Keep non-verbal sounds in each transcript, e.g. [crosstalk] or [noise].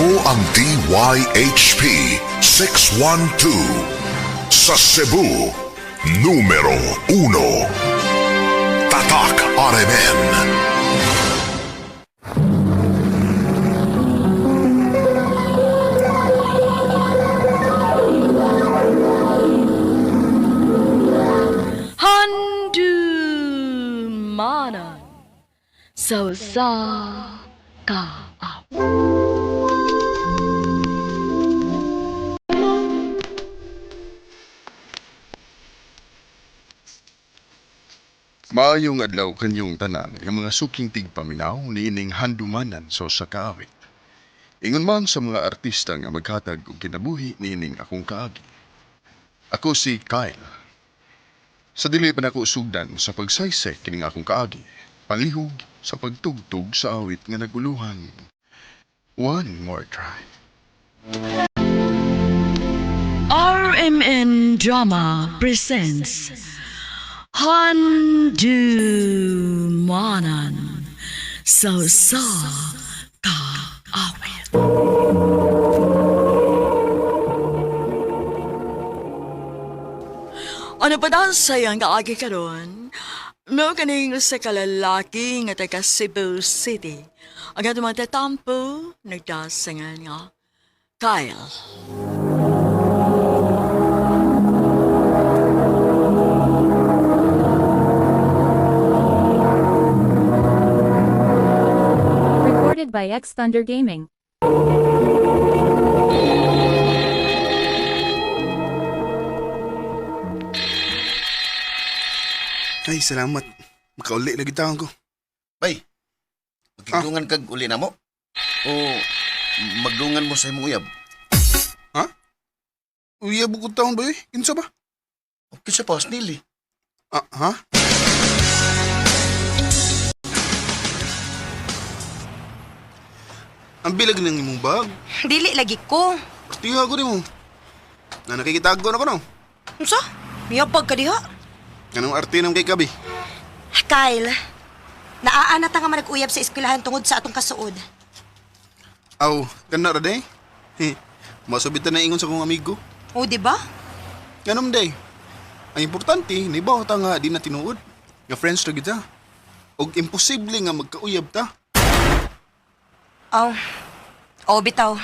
ako ang DYHP 612 sa Cebu, numero 1. Tatak RMN. Handuman Sausa Ka Apo. Maayong adlaw kanyong tanan nga mga suking tigpaminaw niining handumanan so sa kaawit. Ingon man sa mga artista nga maghatag og kinabuhi niining akong kaagi. Ako si Kyle. Sa dili pa nako sugdan sa pagsaysay kining akong kaagi, palihog sa pagtugtog sa awit nga naguluhan. One more try. RMN Drama presents Handumanan Sausa Ka Awet Ano pa daw sayang nga agi karon? No kaning sa kalalaki nga taga Cebu City. Agad mga tatampo, nagdasangan nga, Kyle. Kyle. Recorded by X Thunder Gaming. Ay, salamat. Makauli lagi taon ko. Bay, magdungan kag uli na mo? O magdungan mo sa imong uyab? Uya bukod taon ba eh? Kinsa ba? Okay sa pas nili. Ah, ha? Ang bilag ng imong bag. Dili lagi ko. Partiha ko mo. Na nakikitago na ko no. Unsa? Miyabag ka diha? Anong arte ng kay Kabi? Kyle, naaana ta nga man nag-uyab sa eskwelahan tungod sa atong kasuod. Aw, kana ra day. Masubit na ingon sa kong amigo. O, di ba? Ganun day. Ang importante, nibaw ta nga di na tinuod. Nga friends ra kita. Og imposible nga magkauyab ta. Aw. O, bitaw.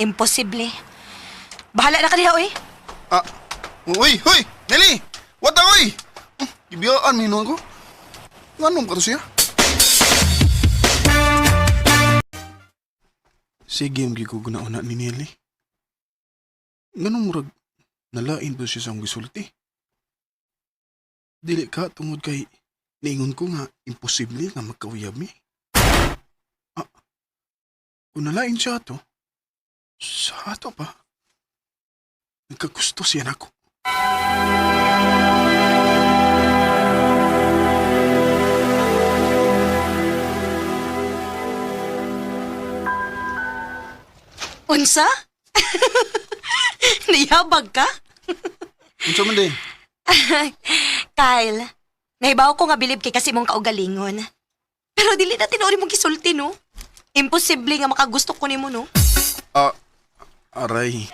Imposible. Bahala na ka diha, oy. Ah, uy, uy, Nelly! What ang uy? Hmm, Ibiyaan, minuan ko. Nganom ka to siya? Sige, ang gigugo na ni Nelly. Ganong murag, nalain ba siya sa gisulti? Dili ka tungod kay niingon ko nga imposible nga magkauyab mi. Ah, kung nalain siya to, sa ato pa. Nagkagusto siya na ako. Unsa? [laughs] Niyabag ka? Unsa man din? [laughs] Kyle, nahibaw ko nga bilib kay kasi mong kaugalingon. Pero dili na tinuri mong gisulti, no? Imposible nga makagusto ko nimo, no? Ah, aray.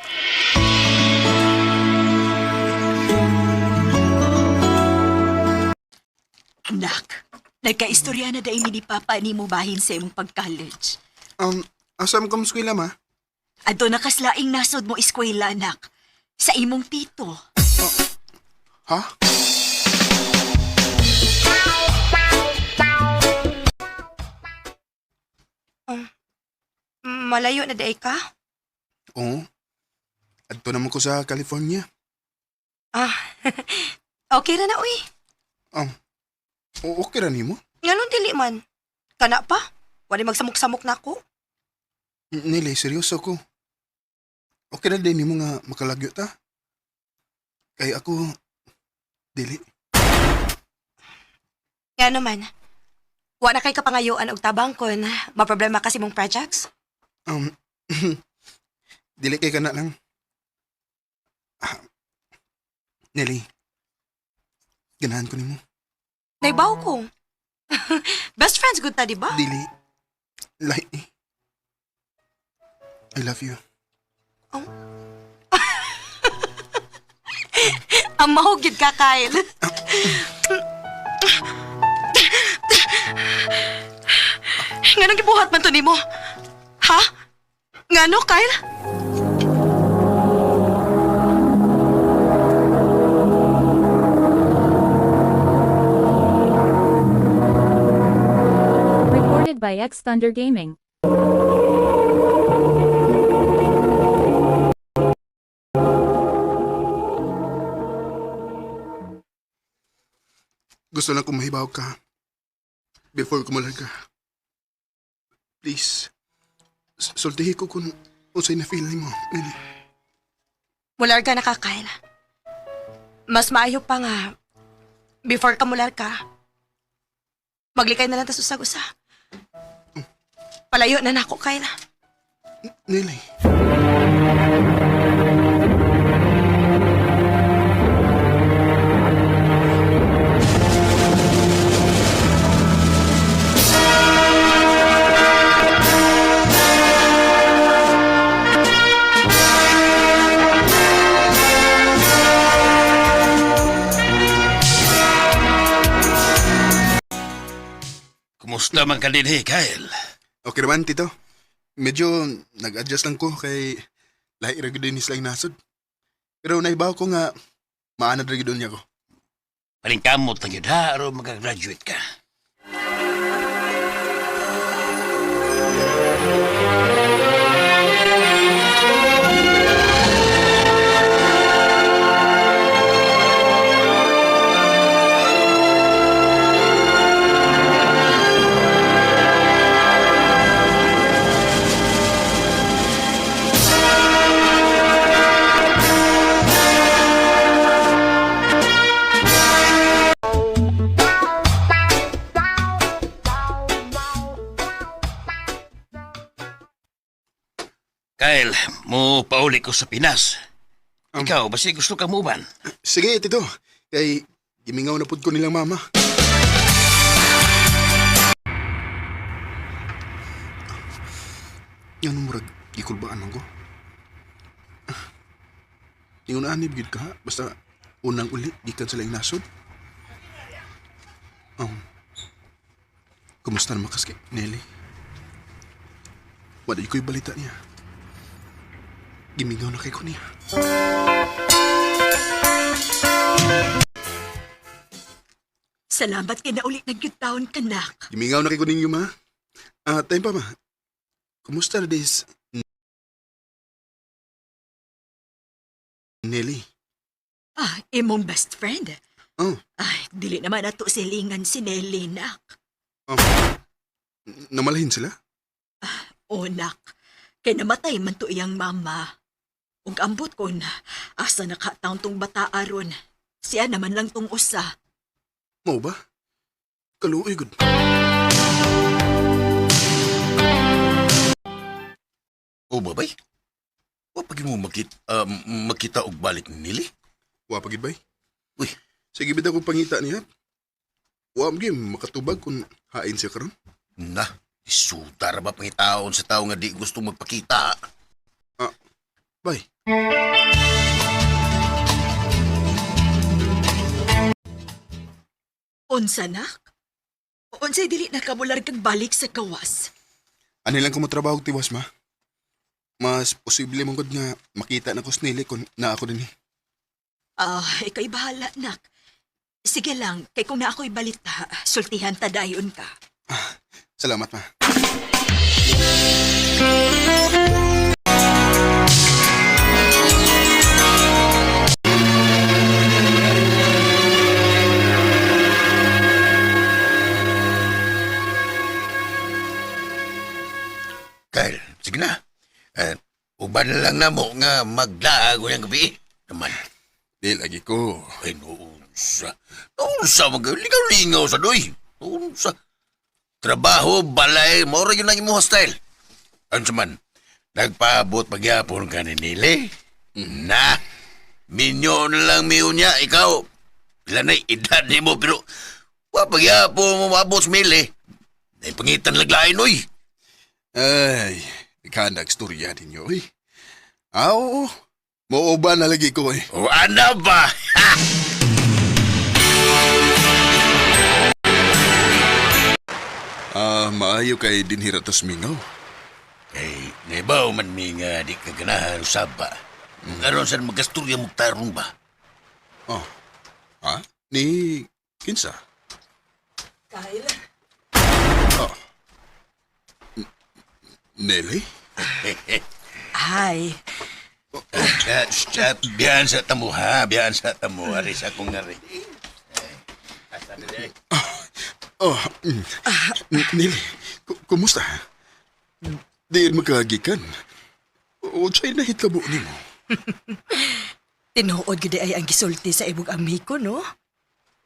Anak, nagkaistorya na dahil ni Papa ni mo bahin sa imong pag-college. Um, asam kam skwela ma? Adto nakaslaing nasod mo eskwela, anak. Sa imong tito. Ha? Malayo na day ka? Oo. Adto naman ko sa California. Ah, [laughs] okay ra na, uy. Um, o okay ra nimo? Ngayon dili man. Kana pa? Wala magsamok-samok na ako. Nili, seryoso ko. Okay na din nimo nga makalagyo ta. Kay ako, dili. Nga naman. Wa na kay kapangayuan og tabang kon maproblema kasi mong projects. Um, [laughs] dili kay kana lang. Ah, Nelly, ganahan ko nimo. Naibaw ko. [laughs] Best friends good ta, di ba? Dili. Lahi. I love you. [laughs] Ang mahugid ka, Kyle. Nga gibuhat man to nimo? Ha? Ngano, Kyle? Recorded by X Thunder Gaming. Gusto lang kong mahibaw ka. Before kumulag ka. Please. Sultihi ko kung unsay na feeling mo. Nili. Mular ka na ka, Kyle. Mas maayo pa nga, before ka mular ka, maglikay na lang ta usag-usa. Palayo na nako, Kyle. Nili. Kumusta man ka din, hey, Kyle? Okay naman, Tito. Medyo nag-adjust lang ko kay lahi ra gyud ni nasod. Pero naibaw ko nga maanad ra gyud niya ko. Palingkamot lang yun, ha? Aron magagraduate ka. Kyle, mo pauli ko sa Pinas. Um, Ikaw, basi gusto ka mo ban? Sige, Tito. Kay gimingaw na pud ko nilang mama. Yan ang murag gikulbaan ko. Ingon anib gid ka, basta unang uli gikan sila nasod. Um, kumusta naman kas kay Nelly? Wala ko'y balita niya. Gimingaw na kay ko niya. Salamat kay na ulit nagyutaon ka, nak. Gimingaw na kay ko ninyo, ma. Ah, time pa, ma. Kumusta na this? Nelly. Ah, imong best friend. Oh, Ay, dili naman ato silingan si Nelly, nak. um, namalahin sila? O, nak. Kay namatay man to iyang mama. Ug ambot ko na, asa nakataon tong bata aron. Siya naman lang tong usa. Mo ba? Kaluoy, good. O babay? Wa pagi mo makita, ah, makita og balik ni Nili? Wa pagid bay. Uy. Sige bida kong pangita niya. Wa mo makatubag kung hain siya karon. Na, isuta ra ba pangitaon sa tao nga di gusto magpakita? Bay. Unsa, nak? Unsay dili nakabular kag balik sa kawas. Ano lang ko matrabaho tiwas, ma? Mas posible mong nga makita na ko Nelly kung na ako din eh. Ah, ikay bahala, nak. Sige lang, kay kung na ako'y balita, sultihan ta dayon ka. Salamat, ma. Kyle, sige na. Eh, uban na lang na mo nga maglaag yung gabi. Naman, Di lagi ko. ay noonsa. Noonsa, mag-lingaw-lingaw sa doy. Noonsa. Trabaho, balay, mora yun ang imo hostile. Ano sa man, nagpaabot pagyapon ka ni Nili? Na, minyo na lang miyo niya, ikaw. Ilan na edad ni mo, pero wa pagyapon mo mabot sa mili. Ay pangitan laglain, oy. Ay, Ikahanag storya ninyo eh. Ah, oo. Mauba na lagi ko eh. O ano ba? Ah, maayo kay dinhira tas mingaw. Kay, naibaw man mi nga di ka ganahan usaba. Karon sa magasturya mo tarong ba? Oh. Ha? Ni kinsa? Kyle, Nelly? hi. Uh, uh, biyan sa tamo ha, biyan sa tamo. Ari sa akong ngari. Asa na di? Oh. N- Nelly, ku- kumusta? Di magkagikan. O sa'yo na hitabo ni mo. [laughs] Tinuod gid ay ang gisulti sa ibog amigo, no?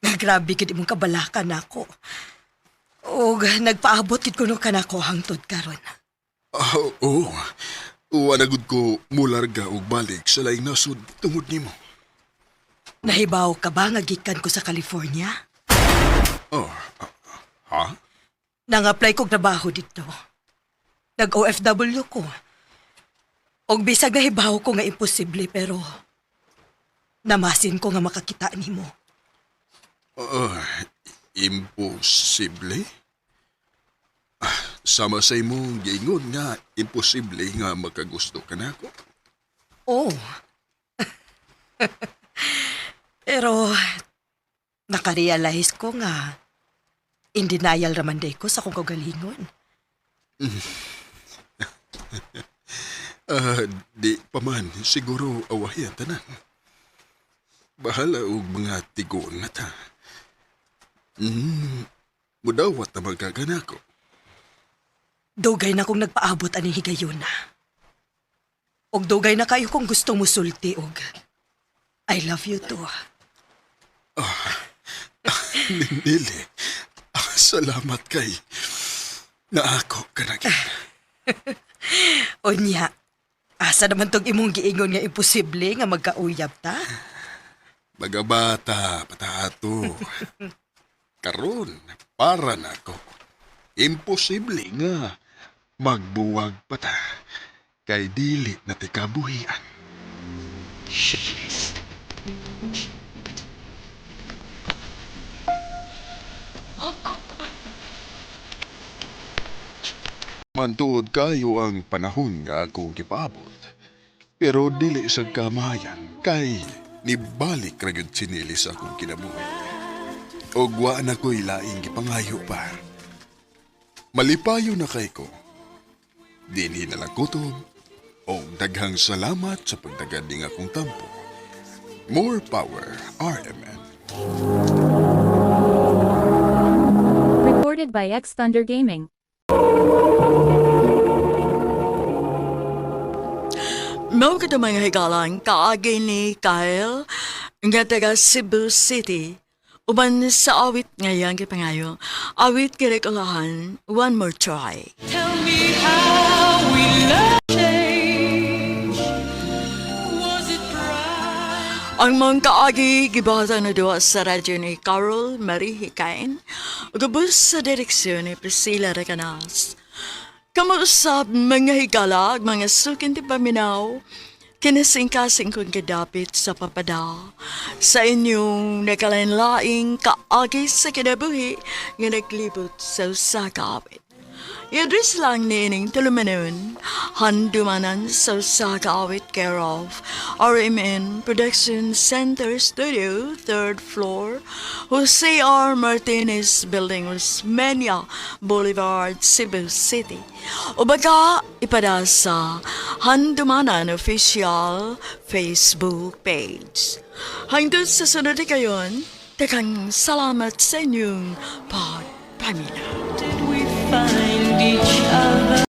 Nga grabe gid imong kabalakan nako. Og nagpaabot gid kuno kanako hangtod karon. Ah, oo. Uwanagod ko mularga og balik sa laing nasod tungod nimo. Nahibaw ka ba nga gikan ko sa California? Oh, ah, ha? Nang-apply kog trabaho dito. Nag-OFW ko. Og bisag nahibaw ko nga imposible pero namasin ko nga makakita nimo. Ah, imposible? Ah, sama sa imong giingon nga imposible nga makagusto ka na ako. Oh. [laughs] Pero, nakarealize ko nga, in denial raman day ko sa kong kagalingon. [laughs] Ah, di pa man, siguro awayan tanan. Bahala og mga tigon na ta. Hmm, mudawat na magkagana ko. Dugay na kong nagpaabot ani higayon na. Og dugay na kayo kung gusto mo sulti og I love you too. [laughs] Nili, ah, salamat kay na ako kanagin. Unya, [laughs] asa naman tong imong giingon nga imposible nga magkauyab ta? Bagabata, patato. [laughs] Karon, para na ako. Imposible nga magbuwag pa ta. Kay dili na ti kabuhian. Mantuod kayo ang panahon nga akong gipaabot. Pero dili sa kamayan kay nibalik ra gyud sinili sa akong kinabuhi. Og wa na ko'y laing gipangayo pa. Malipayo na kay ko. Dinhi na lang kutob o daghang salamat sa pagdagad ning akong tampo. More power, RMN. Recorded by X Thunder Gaming. Mao ka mga higalang kaagi ni Kyle nga taga Cebu City. Uban sa awit ngayon kay pangayo, awit kirikulahan, one more try. Ang mga kaagi gibasa na doon sa radyo ni Carol Marie Hikain, ugabos sa direksyon ni Priscilla Recanas. Kamuusap mga higala, mga sukin ti paminaw, kinasingkasing kong kadapit sa papada, sa inyong nakalanlaing kaagi sa kinabuhi nga naglibot sa usakawit. Yadris lang nining tulumanon, handumanan sa usakawit care of RMN Production Center Studio, third floor, Jose R. Martinez Building, Rosmenia Boulevard, Cebu City. O baka ipada sa Handumanan Official Facebook page. Hangtod sa sunod kayon, takang salamat sa inyong pagpamilya. find each other.